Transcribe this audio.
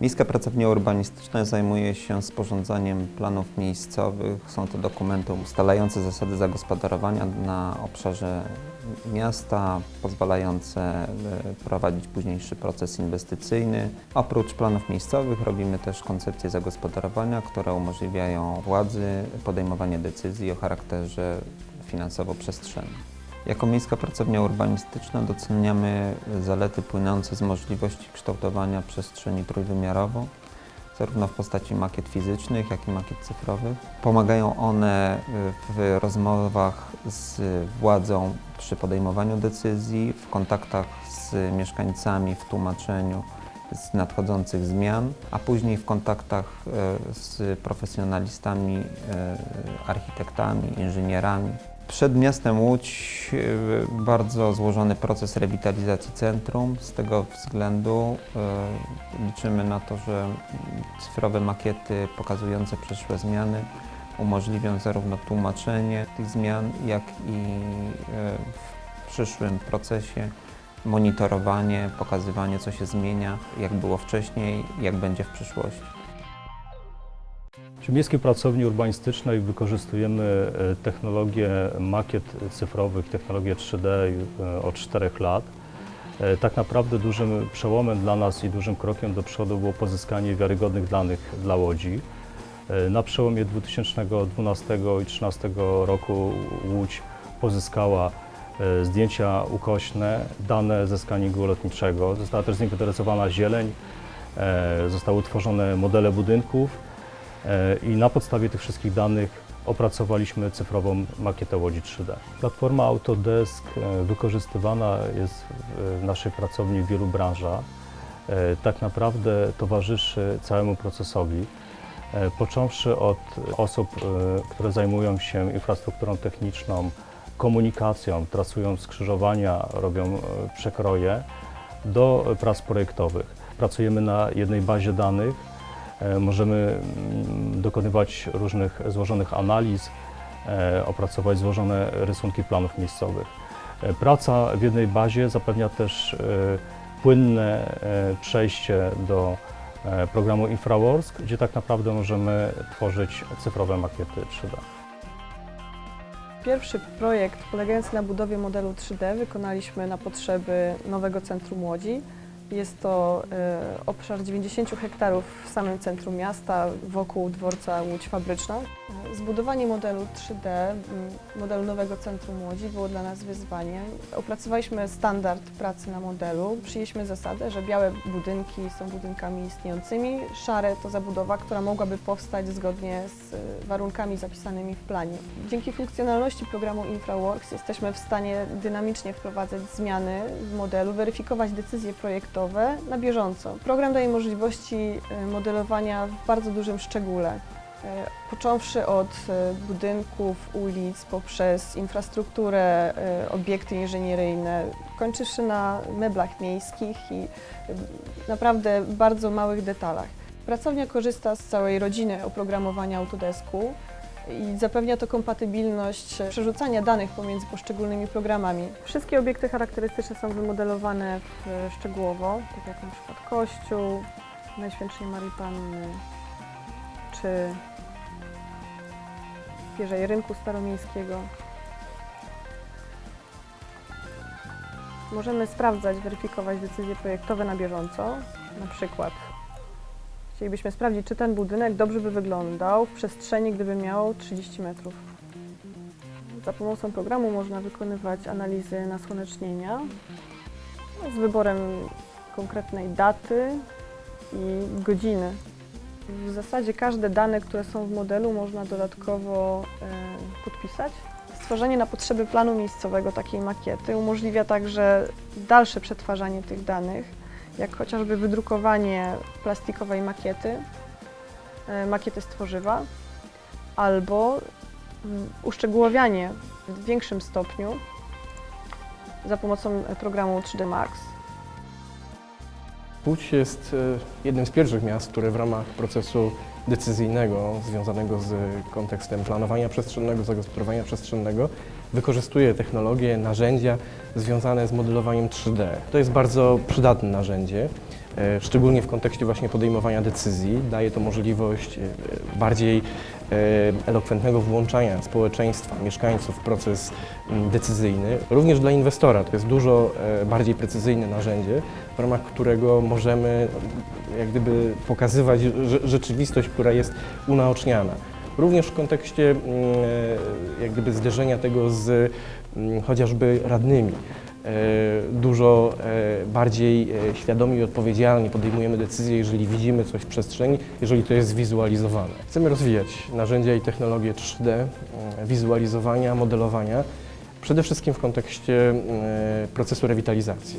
Miejska Pracownia Urbanistyczna zajmuje się sporządzaniem planów miejscowych. Są to dokumenty ustalające zasady zagospodarowania na obszarze miasta, pozwalające e, prowadzić późniejszy proces inwestycyjny. Oprócz planów miejscowych robimy też koncepcje zagospodarowania, które umożliwiają władzy podejmowanie decyzji o charakterze finansowo-przestrzennym. Jako Miejska Pracownia Urbanistyczna doceniamy zalety płynące z możliwości kształtowania przestrzeni trójwymiarowo, zarówno w postaci makiet fizycznych, jak i makiet cyfrowych. Pomagają one w rozmowach z władzą przy podejmowaniu decyzji, w kontaktach z mieszkańcami, w tłumaczeniu z nadchodzących zmian, a później w kontaktach e, z profesjonalistami, e, architektami, inżynierami. Przed miastem Łódź e, bardzo złożony proces rewitalizacji centrum. Z tego względu e, liczymy na to, że cyfrowe makiety pokazujące przyszłe zmiany umożliwią zarówno tłumaczenie tych zmian, jak i e, w przyszłym procesie monitorowanie, pokazywanie co się zmienia, jak było wcześniej, jak będzie w przyszłości. W Miejskiej Pracowni Urbanistycznej wykorzystujemy e, technologię makiet cyfrowych, technologię 3D e, od 4 lat. E, Tak naprawdę dużym przełomem dla nas i dużym krokiem do przodu było pozyskanie wiarygodnych danych dla Łodzi. Na przełomie 2012 i 2013 roku Łódź pozyskała zdjęcia ukośne, dane ze skaningu lotniczego. Została też zinwentaryzowana zieleń, zostały utworzone modele budynków, i na podstawie tych wszystkich danych opracowaliśmy cyfrową makietę Łodzi 3D. Platforma Autodesk e, wykorzystywana jest w- naszej pracowni w wielu branżach. E, Tak naprawdę towarzyszy całemu procesowi, e, począwszy od osób, e, które zajmują się infrastrukturą techniczną, komunikacją, trasują skrzyżowania, robią e, przekroje, do prac projektowych. Pracujemy na jednej bazie danych, E, Możemy mm, dokonywać różnych złożonych analiz, e, opracować złożone rysunki planów miejscowych. E, Praca w jednej bazie zapewnia też e, płynne e, przejście do e, programu InfraWorks, gdzie tak naprawdę możemy tworzyć cyfrowe makiety 3D. Pierwszy projekt polegający na budowie modelu 3D wykonaliśmy na potrzeby nowego centrum Łodzi. Jest to e, obszar 90 hektarów w samym centrum miasta, wokół dworca Łódź Fabryczna. E, Zbudowanie modelu 3D, m, modelu nowego centrum Łodzi było dla nas wyzwaniem. Opracowaliśmy standard pracy na modelu, przyjęliśmy zasadę, że białe budynki są budynkami istniejącymi, szare to zabudowa, która mogłaby powstać zgodnie z e, warunkami zapisanymi w planie. Dzięki funkcjonalności programu InfraWorks jesteśmy w stanie dynamicznie wprowadzać zmiany w modelu, weryfikować decyzje projektowe na bieżąco. Program daje możliwości e, modelowania w bardzo dużym szczególe. E, Począwszy od e, budynków, ulic, poprzez infrastrukturę, obiekty inżynieryjne, kończywszy na meblach miejskich i naprawdę bardzo małych detalach. Pracownia korzysta z całej rodziny oprogramowania Autodesku i zapewnia to kompatybilność przerzucania danych pomiędzy poszczególnymi programami. Wszystkie obiekty charakterystyczne są wymodelowane e, szczegółowo, tak jak na przykład kościół Najświętszej Marii Panny, czy wieżę rynku staromiejskiego. Możemy sprawdzać, weryfikować decyzje projektowe na bieżąco. Na przykład chcielibyśmy sprawdzić, czy ten budynek dobrze by wyglądał w przestrzeni, gdyby miał 30 metrów. Za pomocą programu można wykonywać analizy nasłonecznienia z wyborem konkretnej daty i godziny. W zasadzie każde dane, które są w modelu, można dodatkowo e, podpisać. Stworzenie na potrzeby planu miejscowego takiej makiety umożliwia także dalsze przetwarzanie tych danych, jak chociażby wydrukowanie plastikowej makiety, e, makiety z tworzywa, albo uszczegółowianie w większym stopniu za pomocą programu 3D Max. Łódź jest e, jednym z pierwszych miast, które w ramach procesu decyzyjnego związanego z kontekstem planowania przestrzennego, zagospodarowania przestrzennego wykorzystuje technologie, narzędzia związane z modelowaniem 3D. To jest bardzo przydatne narzędzie, e, szczególnie w kontekście właśnie podejmowania decyzji. Daje to możliwość e, bardziej e, elokwentnego włączania społeczeństwa, mieszkańców w proces mm, decyzyjny. Również dla inwestora to jest dużo bardziej precyzyjne narzędzie, w ramach którego możemy mm, jak gdyby pokazywać rze- rzeczywistość, która jest unaoczniana. Również w kontekście mm, e, jak gdyby zderzenia tego z mm, chociażby radnymi. E, Dużo e, bardziej świadomi i odpowiedzialni podejmujemy decyzje, jeżeli widzimy coś w przestrzeni, jeżeli to jest zwizualizowane. Chcemy rozwijać narzędzia i technologie 3D, e, wizualizowania, modelowania, przede wszystkim w kontekście e, procesu rewitalizacji.